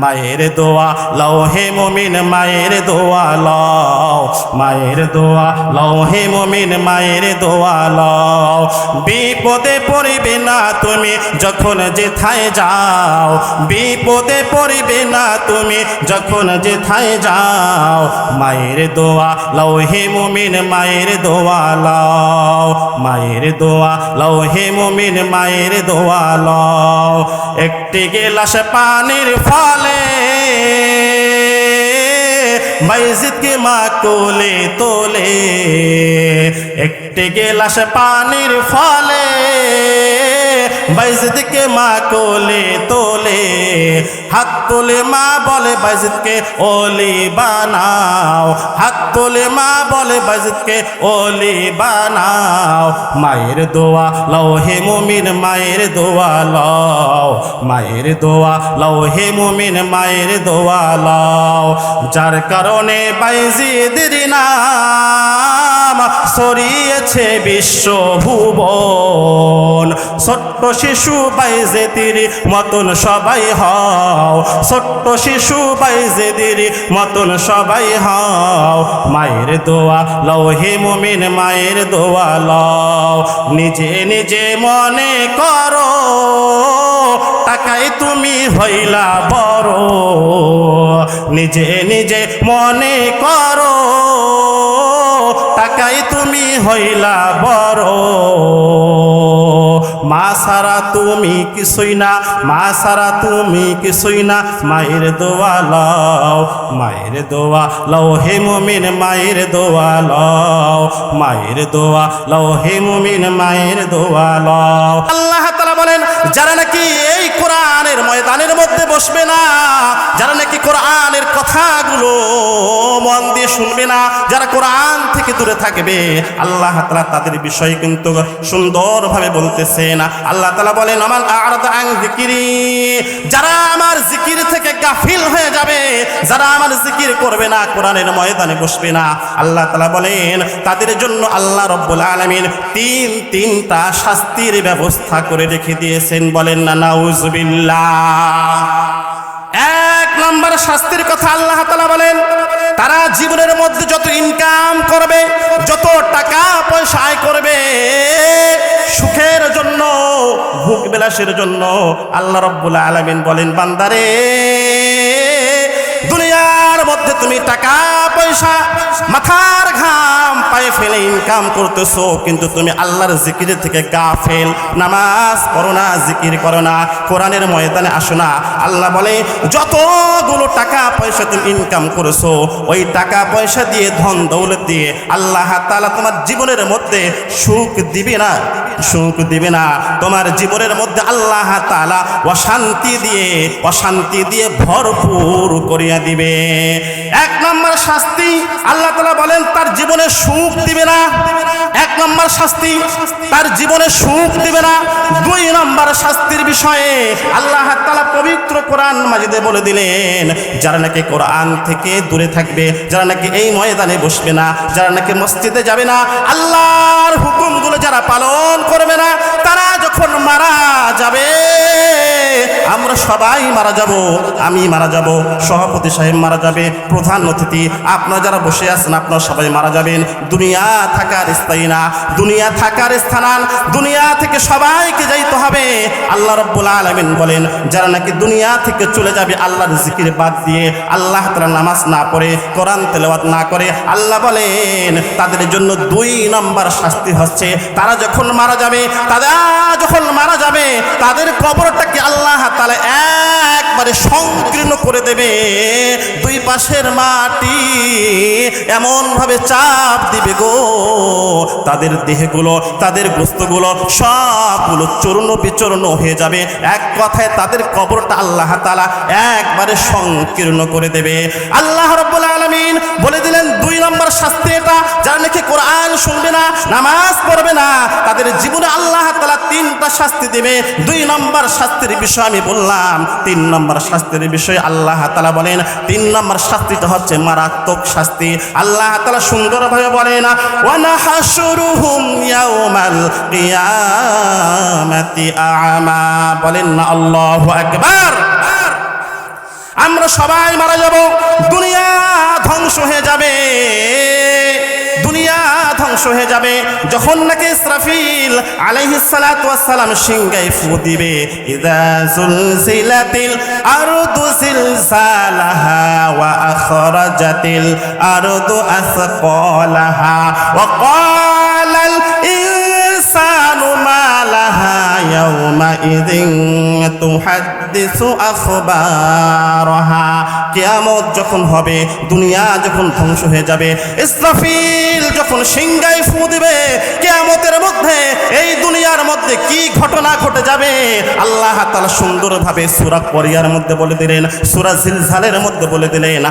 মায়ের দোয়া লও হে মুমিন, মায়ের দোয়া লও। মায়ের দোয়া লও হে মুমিন, মায়ের দোয়া লও। বিপদে পড়িবে না তুমি যখন যেথায় যাও। বিপদে পড়িবে না তুমি যখন যেথায় যাও। মায়ের দোয়া লও হে মুমিন, মায়ের দোয়া লও। মায়ের দোয়া লও হে মুমিন, মায়ের দোয়া লও। একটি গেলাস পানির ফলে বাইজিদকে মা কোলে তোলে একটি গেলাস পানির ফলে বাইজিদকে মা কোলে তোলে, হাত তোলে মা বলে, বাইজিদকে ওলি বানাও। হাত তোলে মা বলে, বাইজিদকে ওলি বানাও। মায়ের দোয়া লও হে মুমিন, মায়ের দোয়া লও। মায়ের দোয়া লও হে মুমিন, মায়ের দোয়া লও। যার কারণে বাইজিদের নাম সরিয়েছে বিশ্ব ভুবন। ছোট্ট শিশু বাইজেদির মতন সবাই হও। ছোট্ট শিশু বাইজেদির মতন সবাই হও। মায়ের দোয়া লও হে মুমিন, মায়ের দোয়া লও। নিজে নিজে মনে করো, টাকায় তুমি হইলা বড়। নিজে নিজে মনে করো, টাকায় তুমি হইলা বড়। মা সারা তুমি কিছুই না, মা সারা তুমি কিছুই না, মায়ের দোয়া লও, মায়ের দোয়া লও হে মুমিন, মায়ের দোয়া লও, মায়ের দোয়া লও হে মুমিন, মায়ের দোয়া লও। আল্লাহ তাআলা বলেন, যারা নাকি এই কোরআনের ময়দানের মধ্যে বসবে না, যারা নাকি কোরআনের কথাগুলো মন দিয়ে শুনবে না, যারা কোরআন থেকে দূরে থাকবে, আল্লাহ তাআলা তাদের বিষয় কিন্তু সুন্দরভাবে বলতেছেন আল্লাহ তাআলা বলেন আমার আং জিকিরি যারা আমার জিকির থেকে গাফিল হয়ে যাবে, যারা আমার জিকির করবে না, কোরআনের ময়দানে বসবে না। আল্লাহ তাআলা বলেন, তাদের জন্য আল্লাহ রব্বুল আলামিন তিন তিনটা শাস্তির ব্যবস্থা করে রেখে দিয়েছেন। বলেন না নাউজুবিল্লাহ এক নম্বর শাস্তির কথা আল্লাহ তালা বলেন তারা জীবনের মধ্যে যত ইনকাম করবে, যত টাকা পয়সা আয় করবে, সুখের জন্য ভোগ বিলাসের জন্য আল্লাহ রব্বুল আলমিন বলেন, বান্দারে দুনিয়ার মধ্যে তুমি টাকা, পয়সা, মাথার ঘাম, পায়ে ফেলে ইনকাম করতেছো, কিন্তু তুমি আল্লাহর জিকির থেকে গাফেল। নামাজ পড়ো না, জিকির করো না, কোরআনের ময়দানে আসো না। আল্লাহ বলে, যতগুলো টাকা, পয়সা তুমি ইনকাম করেছ, ওই টাকা, পয়সা দিয়ে, ধন দৌলত দিয়ে আল্লাহ তালা তোমার জীবনের মধ্যে সুখ দিবে না, সুখ দিবে না। তোমার জীবনের মধ্যে আল্লাহ তালা অশান্তি দিয়ে অশান্তি দিয়ে ভরপুর করিয়া দিবে। এক নম্বর শাস্তি আল্লাহ তালা বলেন, তার জীবনে সুখ দিবে না। এক নম্বর শাস্তি, তার জীবনে সুখ দিবে না। দুই নম্বর শাস্তির বিষয়ে আল্লাহ পবিত্র কোরআন মাজিদে বলে দিলেন, যারা নাকি কোরআন থেকে দূরে থাকবে, যারা নাকি এই ময়দানে বসবে না, যারা নাকি মসজিদে যাবে না, আল্লাহর হুকুমগুলো যারা পালন করবে না, তারা যখন মারা যাবে, আমরা সবাই মারা যাব, আমি মারা যাব, সভাপতি সাহেব মারা যাবে, প্রধান অতিথি, আপনারা যারা বসে আছেন, আপনারা সবাই মারা যাবেন, দুনিয়া থাকার স্থায়ী না, দুনিয়া থাকার স্থানান, দুনিয়া থেকে সবাইকে যাইতে হবে, আল্লাহ রব্বুল আলমিন বলেন, যারা নাকি দুনিয়া থেকে চলে যাবে আল্লাহর জিকির বাদ দিয়ে, আল্লাহ তারা নামাজ না পড়ে, কোরআন তেলাওয়াত না করে, আল্লাহ বলেন, তাদের জন্য দুই নম্বর শাস্তি হচ্ছে, তারা যখন মারা যাবে, তারা যখন মারা যাবে, তাদের কবরটাকে আল্লাহ তাহলে একবারে সংকীর্ণ করে দেবে। দুই পাশের মাটি এমন ভাবে চাপ দিবে গো। তাদের দেহগুলো, তাদের গোস্তগুলো সবগুলো চূর্ণ বিচূর্ণ হয়ে যাবে। এক কথায় তাদের কবরটা আল্লাহ তালা একবারে সংকীর্ণ করে দেবে। আল্লাহ রব্বুল আলমিন বলে দিলেন, দুই নম্বর শাস্তি এটা, যারা নাকি কোরআন শুনবে না, নামাজ পড়বে না, তাদের জীবনে আল্লাহ তালা তিনটা শাস্তি দেবে। দুই নম্বর শাস্তির বিষয় আমি বললাম, তিন নম্বর শাস্তির বিষয় আল্লাহ তালা বলেন, তিন নম্বর শাস্তিটা হচ্ছে মারাত্মক শাস্তি। আল্লাহ তালা সুন্দরভাবে বলেন, ওয়ানাহাশুরুহুম ইয়াউমাল বলেন, না আল্লাহু আকবার। আমরা সবাই মারা যাব, দুনিয়া ধ্বংস হয়ে যাবে। দুনিয়া ধ্বংস হয়ে যাবে। যখন নাকি ইসরাফিল আলাইহিস সালাতু ওয়াস সালাম সিংগায় ফু দিবে, ইদা জুলজিলাতিল আরদু জিলজালাহা ওয়া আখরাজাতিল আরদু আসqalaha ওয়া ইয়াউমাইযিন তুহাদ্দিসু আখবারাহা কিয়ামত যখন হবে, দুনিয়া যখন ধ্বংস হয়ে যাবে, ইসরাফিল যখন সিংগাই ফু দিবে, কিয়ামতের মধ্যে এই দুনিয়ার মধ্যে কি ঘটনা ঘটে যাবে? আল্লাহ তাআলা সুন্দরভাবে সূরা কোরিয়ার মধ্যে বলে দিলেন, সূরা জিলজালের মধ্যে বলে দিলেন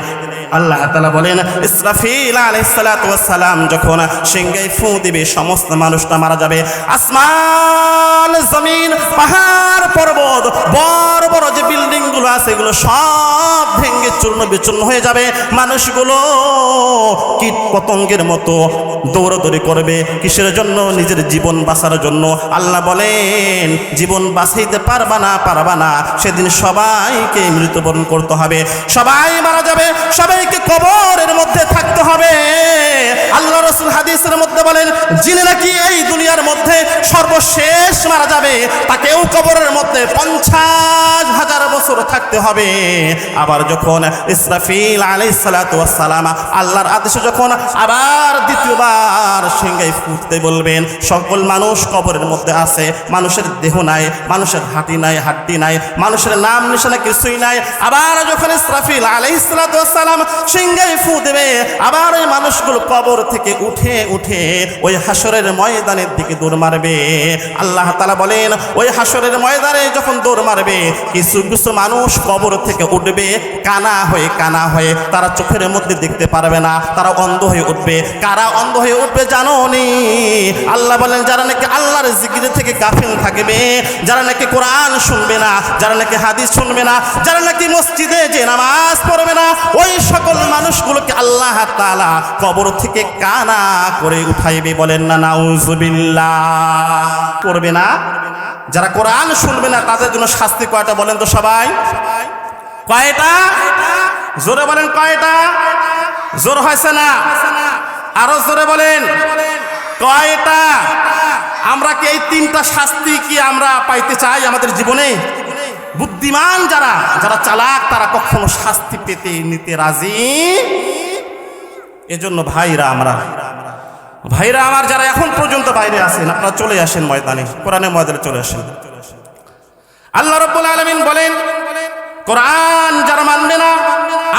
আল্লাহ তাআলা বলেন, ইসরাফিল আলাইহিস সালাতু ওয়াস সালাম যখন সিংগাই ফু দিবে, সমস্ত মানুষটা মারা যাবে। আসমান, জমিন, পাহাড়, পর্বত, বড় বড় যে বিল্ডিংগুলো আছে, এগুলো সব ভেঙে চূর্ণ বিচূর্ণ হয়ে যাবে। মানুষগুলো কীট পতঙ্গের মতো দৌড়াদৌড়ি করবে, কিসের জন্য? নিজের জীবন বাঁচার জন্য। আল্লাহ বলেন, জীবন বাঁচাইতে পারবা না পারবা না। সেদিন সবাইকে মৃত্যুবরণ করতে হবে। সবাই মারা যাবে সবাইকে কবরের মধ্যে থাকতে হবে। আল্লাহ রসুল হাদিসের মধ্যে যিনি নাকি এই দুনিয়ার মধ্যে সর্বশেষ মারা যাবে, তাকেও কবরের মধ্যে পঞ্চাশ হাজার বছর থাকতে হবে। আবার যখন ইসরাফিল আলাইহিস সালাতু ওয়াস সালাম আল্লাহর আদেশে যখন আবার দ্বিতীয়বার সিংহাই ফুটতে বলবেন, সকল মানুষ কবরের মধ্যে আছে, মানুষের দেহ নাই, মানুষের হাঁটি নাই, হাড্ডি নাই, মানুষের নাম নিশানা কিছুই নাই। আবার যখন ইসরাফিল আলাইহিস সালাতু ওয়াস সালাম সিংহাই ফু দেবে, আবার ওই মানুষগুলো কবর থেকে উঠে উঠে ওই হাসরের ময়দানের দিকে দৌড় মারবে। আল্লাহ তালা বলেন, ওই হাসরের ময়দানে যখন দৌড় মারবে, কিছু কিছু মানুষ কবর থেকে উঠবে, কানা হয়ে কানা হয়ে তারা চোখের মধ্যে দেখতে পারবে না, তারা অন্ধ হয়ে উঠবে। কারা অন্ধ হয়ে উঠবে জানো নি? আল্লাহ বলেন, যারা নাকি আল্লাহর জিকির থেকে গাফিল থাকবে, যারা নাকি কোরআন শুনবে না, যারা নাকি হাদিস শুনবে না, যারা নাকি মসজিদে যে নামাজ পড়বে না, ওই সকল মানুষগুলোকে আল্লাহ তাআলা কবর থেকে কানা করে উঠাইবে বলেন না নাউজুবিল্লাহ করবে না? যারা কোরআন শুনবে না, তাদের জন্য শাস্তি কয়টা বলেন তো সবাই? কয়টা? জোরে বলেন কয়টা? জোর হয়েছে না? আরও জোরে বলেন। কয়টা? আমরা কি এই তিনটা শাস্তি কি আমরা পাইতে চাই আমাদের জীবনে? বুদ্ধিমান যারা যারা চালাক, তারা কখনো শাস্তি পেতে নিতে রাজি? এজন্য ভাইরা, আমরা ভাইরা আমার যারা এখন পর্যন্ত বাইরে আছেন, আপনারা চলে আসেন ময়দানে, কোরআনের ময়দানে চলে আসেন। আল্লাহ রব্বুল আলমিন বলেন, কোরআন যারা মানবে না,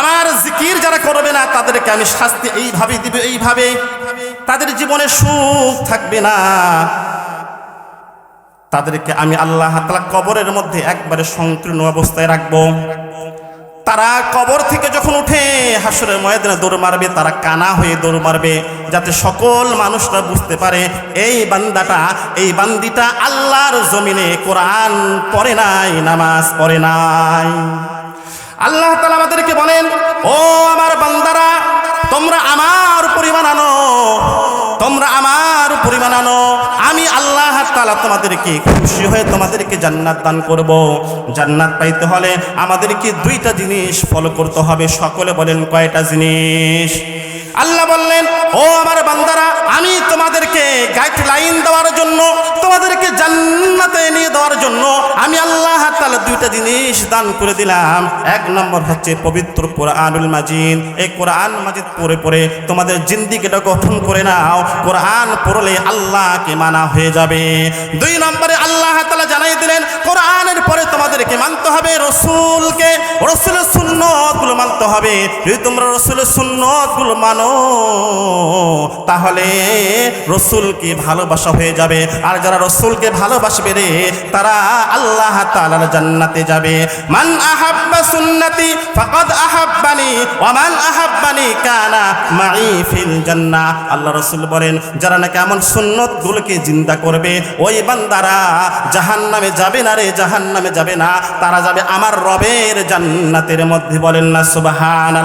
আমার জিকির যারা করবে না, তাদেরকে আমি শাস্তি এইভাবে দিব এইভাবে তাদের জীবনে সুখ থাকবে না। তাদেরকে আমি আল্লাহ তালা কবরের মধ্যে একবারে সংকীর্ণ অবস্থায় রাখব। তারা কবর থেকে যখন উঠে হাসরের ময়দানে দৌড় মারবে, তারা কানা হয়ে দৌড় মারবে, যাতে সকল মানুষরা বুঝতে পারে, এই বান্দাটা, এই বান্দিটা আল্লাহর জমিনে কোরআন পড়ে নাই, নামাজ পড়ে নাই। আল্লাহ তালা আমাদেরকে বলেন, ও আমার বান্দারা, তোমরা আমার পরিমাণ আনো, তোমরা আমার পরিমাণ আনো, আমি আল্লাহ তালা তোমাদেরকে খুশি হয়ে তোমাদেরকে জান্নাত দান করব। জান্নাত পাইতে হলে আমাদেরকে দুইটা জিনিস ফলো করতে হবে। সকলে বলেন কয়টা জিনিস? আল্লাহ বললেন, ও আমার বান্দারা, আমি তোমাদেরকে গাইডলাইন দেওয়ার জন্য, তোমাদেরকে জান্নাতে নিয়ে দেওয়ার জন্য আমি আল্লাহ তাআলা দুইটা জিনিস দান করে দিলাম। এক নম্বর হচ্ছে পবিত্র কোরআনুল মাজিদ। এই কোরআন মাজিদ পড়ে পড়ে তোমাদের জিন্দিগিটা গঠন করে নাও। কোরআন পড়লে আল্লাহকে মানা হয়ে যাবে। দুই নম্বরে আল্লাহ তাআলা জানাই দিলেন, কোরআনের পরে তোমাদেরকে মানতে হবে রসুলকে। হবে। যদি তোমরা রসুলের সুন্নতগুলো মানো, তাহলে রসুলকে ভালোবাসা হয়ে যাবে। আর যারা রসুলকে ভালোবাসবে রে, তারা আল্লাহ তাআলার জান্নাতে যাবে। মান আহাব্বা সুন্নতি ফাকাদ আহাব্বানি, ওয়া মান আহাব্বানি কানা মাই ফিল জান্নাহ। আল্লাহ রসুল বলেন, যারা নাকি এমন সুন্নতগুলোকে জিন্দা করবে, ওই বান্দারা জাহান্নামে যাবে না রে, জাহান্নামে যাবে না। তারা যাবে আমার রবের জান্নাতের মধ্যে বলেন না সুবাহ সুবাহান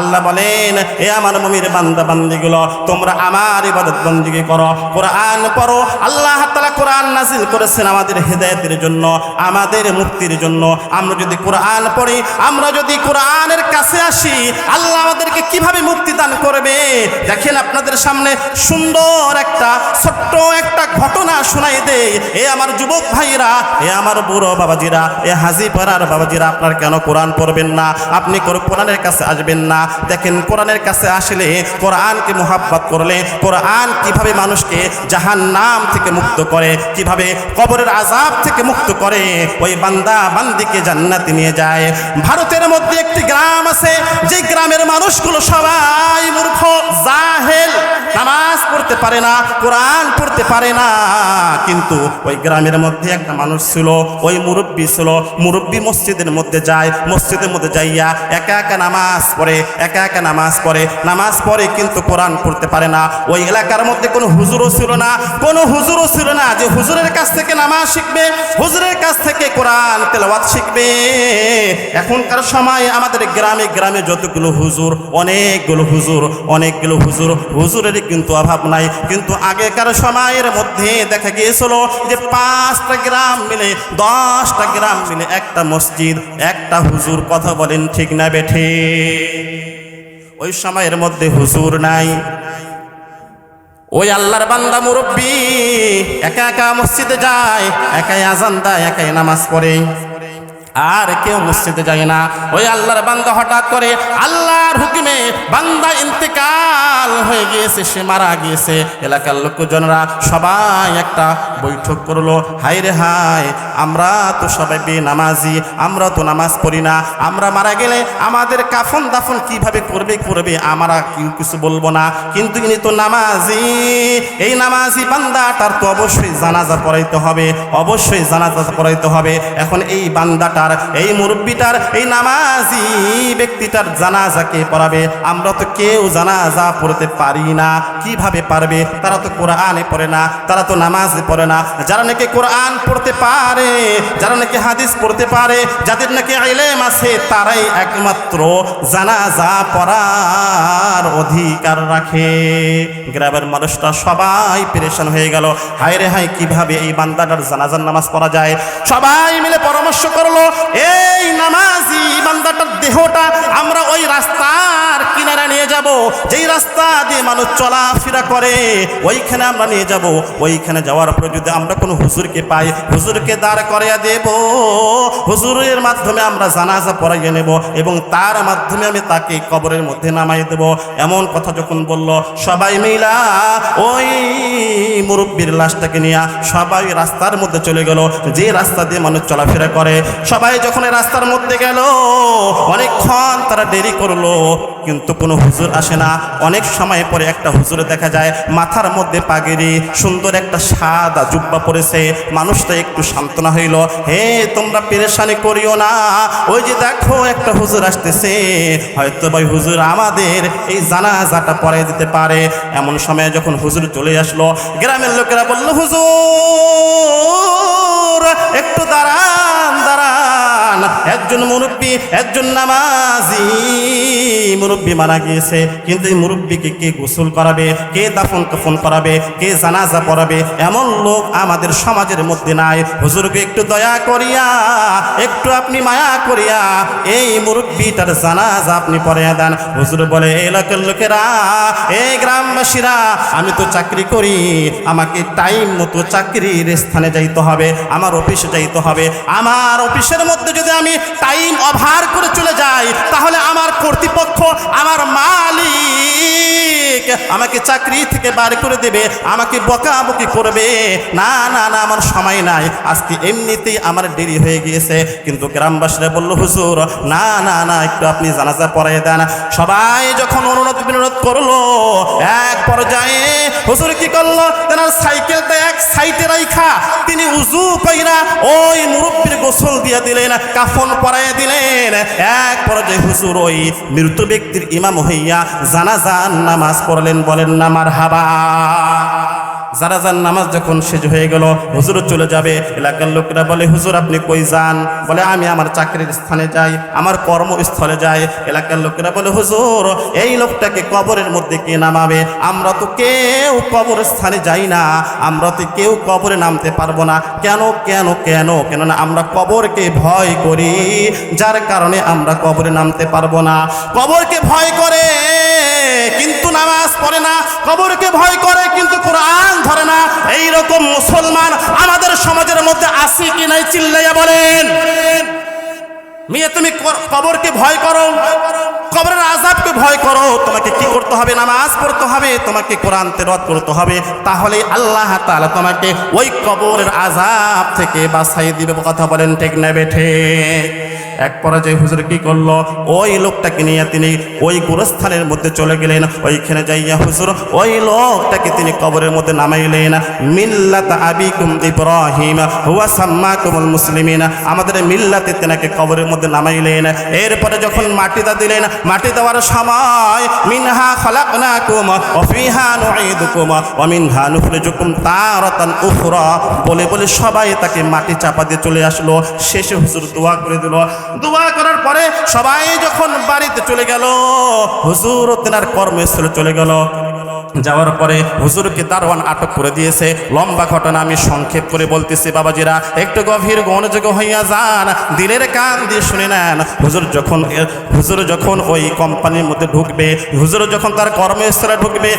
আল্লাহ বলেন, এ আমার মমির বান্দা, বান্দিগুলো, তোমরা আমার ইবাদত বন্দিগি করো। কোরআন পড়ো। আল্লাহ তাআলা কোরআন নাজিল করেছেন আমাদের হেদায়েতের জন্য, আমাদের মুক্তির জন্য। আমরা যদি কোরআন পড়ি, আমরা যদি কোরআনের কাছে আসি, আল্লাহ আমাদেরকে কীভাবে মুক্তি দান করবে? দেখেন আপনাদের সামনে সুন্দর একটা, ছোট্ট একটা ঘটনা শোনাই দে এ আমার যুবক ভাইরা এ আমার বুড়ো বাবাজিরা, এ হাজি পাড়ার বাবাজিরা, আপনার কেন কোরআন পড়বেন না? আপনি কোর- কোরআনের কাছে আসবেন না। দেখেন, কোরআনের কাছে আসলে কোরআনকে মোহাব্বত করলে, কোরআন কীভাবে মানুষকে জাহান নাম থেকে মুক্ত করে, কীভাবে কবরের আজাব থেকে মুক্ত করে, ওই বান্দা বান্দিকে জান্নাতে নিয়ে যায়। ভারতের মধ্যে একটি গ্রাম আছে যে গ্রামের মানুষগুলো সবাই মূর্খ, জাহেল। নামাজ পড়তে পারে না, কোরআন পড়তে পারে না। কিন্তু ওই গ্রামের মধ্যে একটা মানুষ ছিল, ওই মুরব্বী ছিল। মুরব্বী মসজিদের মধ্যে যায়, মসজিদের মধ্যে যাইয়া একা একা নামাজ পড়ে, একা একা নামাজ পড়ে। নামাজ পড়ে কিন্তু কোরআন পড়তে পারে না। ওই এলাকার মধ্যে কোনো হুজুরও ছিল না, কোনো হুজুরও ছিল না যে হুজুরের কাছ থেকে নামাজ শিখবে, হুজুরের কাছ থেকে কোরআন তেলাওয়াত শিখবে। এখনকার সময় আমাদের গ্রামে গ্রামে যতগুলো হুজুর, অনেকগুলো হুজুর অনেকগুলো হুজুর, হুজুরের কিন্তু অভাব নাই। কিন্তু আগেকার সময়ের মধ্যে দেখা গিয়েছিল যে পাঁচটা গ্রাম মিলে, দশটা গ্রাম মিলে একটা মসজিদ, একটা হুজুর কথা বলেন ঠিক না বেঠে। ওই সময়ের মধ্যে হুজুর নাই। ওই আল্লাহর বান্দা মুরব্বী একা একা মসজিদে যায়, একাই আজান দেয়, একাই নামাজ পড়ে। আর কেউ মসজিদে যায় না। ওই আল্লাহর বান্দা হঠাৎ করে আল্লাহর বান্দা ইন্তেকাল হয়ে গিয়েছে, সে মারা গিয়েছে। এলাকার লোকজনরা সবাই একটা বৈঠক করল হাই রে হাই আমরা তো সবাই বে নামাজি আমরা তো নামাজ পড়ি না, আমরা মারা গেলে আমাদের কাফন দাফন কীভাবে করবে করবে, আমরা কেউ কিছু বলব না। কিন্তু ইনি তো নামাজি, এই নামাজি বান্দাটার তো অবশ্যই জানাজা পড়াইতে হবে, অবশ্যই জানাজা পড়াইতে হবে। এখন এই বান্দাটার, এই মুরব্বিটার, এই নামাজি ব্যক্তিটার জানাজাকে পড়াবে? আমরা তো কেউ জানাজা পড়তে পারি না। কীভাবে পারবে? তারা তো কোরআনে পড়ে না, তারা তো নামাজে পড়ে না। যারা নাকি কোরআন পড়তে পারে, যারা নাকি হাদিস পড়তে পারে, যাদের নাকি ইলেম আছে, তারাই একমাত্র জানাজা পড়ার অধিকার রাখে। গ্রামের মানুষটা সবাই পেরেশান হয়ে গেল। হায় রে হায়, কীভাবে এই বান্দাটার জানাজার নামাজ পড়া যায়? সবাই মিলে পরামর্শ করল, এই নামাজি বান্দাটার দেহটা আমরা ওই রাস্তার কিনারা নিয়ে যাব, যেই রাস্তা দিয়ে মানুষ চলাফেরা করে, ওইখানে আমরা নিয়ে যাব। ওইখানে যাওয়ার পরে যদি আমরা কোনো হুজুরকে পাই, হুজুরকে দাঁড় করাইয়া দেব। হুজুরের মাধ্যমে আমরা জানাজা পড়াইয়ে নেব এবং তার মাধ্যমে আমি তাকে কবরের মধ্যে নামাই দেব। এমন কথা যখন বলল, সবাই মিলা ওই মুরব্বীর লাশটাকে নিয়ে সবাই রাস্তার মধ্যে চলে গেল। যে রাস্তা দিয়ে মানুষ চলাফেরা করে, সবাই যখন রাস্তার মধ্যে গেল, অনেকক্ষণ তারা দেরি করল। কিন্তু কোনো হুজুর আসে না। অনেক সময় পরে একটা হুজুরে দেখা যায়, মাথার মধ্যে পাগেরি, সুন্দর একটা সাদা জুব্বা পড়েছে মানুষটা একটু সান্ত্বনা হইল, হে, তোমরা পেরেশানি করিও না। ওই যে দেখো একটা হুজুর আসতেছে। হয়তো ভাই হুজুর আমাদের এই জানাজাটা পরে দিতে পারে। এমন সময় যখন হুজুর চলে আসলো, গ্রামের লোকেরা বলল, হুজুর, একটু দাঁড়ান। একজন মুরব্বী, একজন নামাজি। মুরব্বী মারা গিয়েছে, কিন্তু এই মুরব্বীকে কে গোসল করাবে, কে দাফন কফন করাবে, কে জানাজা পড়াবে? এমন লোক আমাদের সমাজের মধ্যে নাই। হুজুরকে একটু দয়া করিয়া, একটু আপনি মায়া করিয়া, এই মুরব্বীটার জানাজা আপনি পড়িয়া দেন। হুজুর বলে এলাকার লোকেরা এই গ্রামবাসীরা, আমি তো চাকরি করি, আমাকে টাইম মতো চাকরির স্থানে যাইতে হবে, আমার অফিসে যাইতে হবে। আমার অফিসের মধ্যে যদি আমি টাইম অভার করে চলে যায়, তাহলে আমার কর্তৃপক্ষ, আমার মালিক আমাকে চাকরি থেকে বার করে দেবে, আমাকে বকাবকি করবে। না না না, আমার সময় নাই। আজকে এমনিতেই আমার দেরি হয়ে গিয়েছে। কিন্তু গ্রামবাসীরা বলল, হুজুর, না না না, একটু আপনি জানাজা পড়াই দেন। সবাই যখন অনুরোধ বিনোদ করল, এক পর্যায়ে হুজুর কি করল? তেনার সাইকেলটা এক সাইডে রাইখা। তিনি উজু কইরা ওই মুরব্বীর গোসল দিয়ে দিলেন, কাফন পরাইয়া দিলেন। এক পর্যায়ে হুজুর ওই মৃত ব্যক্তির ইমাম হইয়া জানাজান নামাজ পড়লেন, বলেন নামার হাবা যার নামাজ যখন শেষ হয়ে গেল, হুজুর চলে যাবে। এলাকার লোকেরা বলে, হুজুর, আপনি কই যান? বলে, আমি আমার চাকরির স্থানে যাই, আমার কর্মস্থলে যাই। এলাকার লোকেরা বলে, হুজুর, এই লোকটাকে কবরের মধ্যে কে নামাবে? আমরা তো কেউ কবর স্থানে যাই না, আমরা তো কেউ কবরে নামতে পারব না। কেন কেন কেন? কেননা আমরা কবরকে ভয় করি, যার কারণে আমরা কবরে নামতে পারব না। কবরকে ভয় করে, কিন্তু নামাজ পড়ে না। কবরকে ভয় করে, কিন্তু কোরআন ধরে না এই রকম মুসলমান আমাদের সমাজের মধ্যে আসি কি নাই চিল্লাইয়া বলেন। মেয়ে, তুমি কবরকে ভয় করো, কবরের আজাবকে ভয় করো, তোমাকে কি করতে হবে? নামাজ পড়তে হবে, তোমাকে কোরআন তেরত করতে হবে। তাহলে আল্লাহ তাআলা তোমাকে ওই কবরের আজাব থেকে বাঁচাই দিবে, কথা বলেন ঠিক না বেঠে এক পর্যায়ে হুজুর কি করল? ওই লোকটাকে নিয়ে তিনি ওই গোরস্থানের মধ্যে চলে গেলেন। ওইখানে যাইয়া হুজুর ওই লোকটাকে তিনি কবরের মধ্যে নামাইলেন। মিল্লাত আবিকুম ইব্রাহিম হুয়া সাম্মা সাম্মাকুমুল মুসলিমিন। আমাদের মিল্লাতে তেনাকে কবরের মধ্যে নামাইলেন। এরপরে যখন মাটিটা দিলেন, মাটি দেওয়ার সময় মিনহা খালাকনাকুম ওয়া ফিহা নুঈদুকুম ওয়া মিনহা নুখরিজুকুম তারাতান উখরা। বলে বলে সবাই তাকে মাটি চাপা দিয়ে চলে আসলো। শেষে হুজুর দোয়া করে দিল। দোয়া করার পরে সবাই যখন বাড়িতে চলে গেল, হুজুর তেনার কর্মস্থলে চলে গেল। যাওয়ার পরে হুজুরকে দারোয়ান আটক করে দিয়েছে। লম্বা ঘটনা আমি সংক্ষেপ করে বলতেছি বাবাজিরা, একটু গভীর গণযোগ হইয়া যান, দিলের কান দিয়ে শুনে নেন। হুজুর যখন হুজুর যখন ওই কোম্পানির মধ্যে ঢুকবে, হুজুর যখন তার কর্মস্থলে ঢুকবে,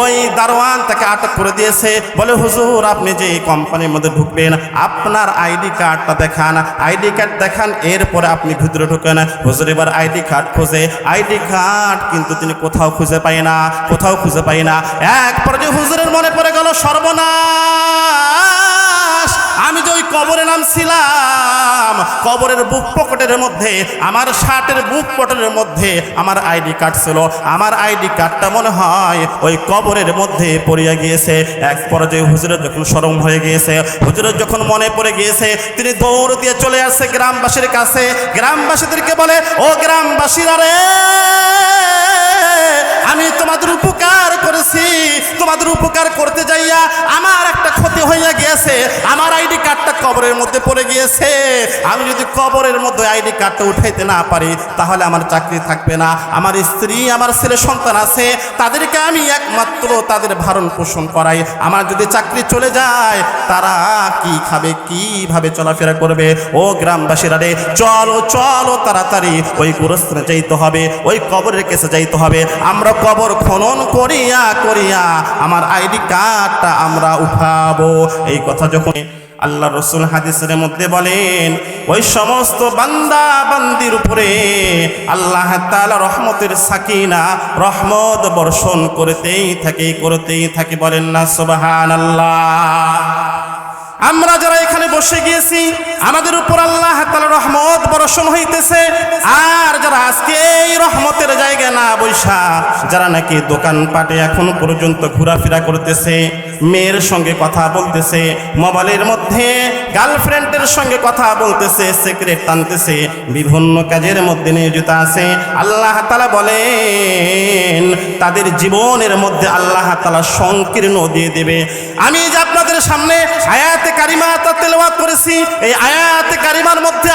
ওই দারোয়ান তাকে আটক করে দিয়েছে। বলে, হুজুর, আপনি যে কোম্পানির মধ্যে ঢুকবেন, আপনার আইডি কার্ডটা দেখান। আইডি কার্ড দেখান, এরপরে আপনি ভিতরে ঢোকেন, হুজুর এবার আইডি কার্ড খোঁজে। আইডি কার্ড কিন্তু তিনি কোথাও খুঁজে পায় না, কোথাও খুঁজে পায় না। এক পর্যায়ে হুজুরের মনে পড়ে গেল সর্বনাশ। ওই কবরে নামছিলাম কবরের বুক পকেটের মধ্যে, আমার শার্টের বুক পকেটের মধ্যে আমার আইডি কার্ড ছিল। আমার আইডি কার্ডটা মনে হয় ওই কবরের মধ্যে পড়িয়া গিয়েছে। এক পর্যায়ে হুজুরের যখন সরম হয়ে গিয়েছে, হুজুরের যখন মনে পড়ে গিয়েছে, তিনি দৌড় দিয়ে চলে আসছে গ্রামবাসীর কাছে। গ্রামবাসীদেরকে বলে, ও গ্রামবাসীরা রে, আমি তোমাদের উপকার করেছি। তোমাদের উপকার করতে যাইয়া আমার একটা ক্ষতি হইয়া গিয়েছে। আমার আইডি কার্ডটা কবরের মধ্যে পড়ে গিয়েছে। আমি যদি কবরের মধ্যে আইডি কার্ডটা উঠাইতে না পারি, তাহলে আমার চাকরি থাকবে না। আমার স্ত্রী, আমার ছেলে সন্তান আছে, তাদেরকে আমি একমাত্র তাদের ভারণ পোষণ করাই। আমার যদি চাকরি চলে যায়, তারা কি খাবে, কীভাবে চলাফেরা করবে? ও গ্রামবাসীরা রে, চলো চলো তাড়াতাড়ি। ওই গোরস্থানে যাইতে হবে, ওই কবরের কেসে যাইতে হবে। আমরা কবর খনন করিয়া করিয়া আমার আইডি কার্ডটা আমরা উঠাবো। এই কথা যখন আল্লাহ রসুল হাদিসের মধ্যে বলেন, ওই সমস্ত বান্দা বান্দির উপরে আল্লাহ তাআলা রহমতের সাকিনা, রহমত বর্ষণ করতেই থাকে করতেই থাকে বলেন না সুবহান আমরা যারা এখানে বসে গিয়েছি, আমাদের উপর আল্লাহ রহমত বর্ষণ হইতেছে, আর যারা আজকে এই রহমতের জায়গা না বৈশা, যারা নাকি দোকানপাটে এখন পর্যন্ত ঘোরাফেরা করতেছে মেয়ের সঙ্গে কথা বলতেছে, মোবাইলের মধ্যে গার্লফ্রেন্ডের সঙ্গে কথা বলতেছে, সিগারেট টানতেছে, বিভিন্ন কাজের মধ্যে নিয়োজিত আছে। আল্লাহ তাআলা বলেন, তাদের জীবনের মধ্যে আল্লাহ তাআলা সংকীর্ণ দিয়ে দেবে। আমি যে আপনাদের সামনে আয়াতে কারিমা তেলাওয়াত করেছি, এই আয়াতে কারিমার মধ্যে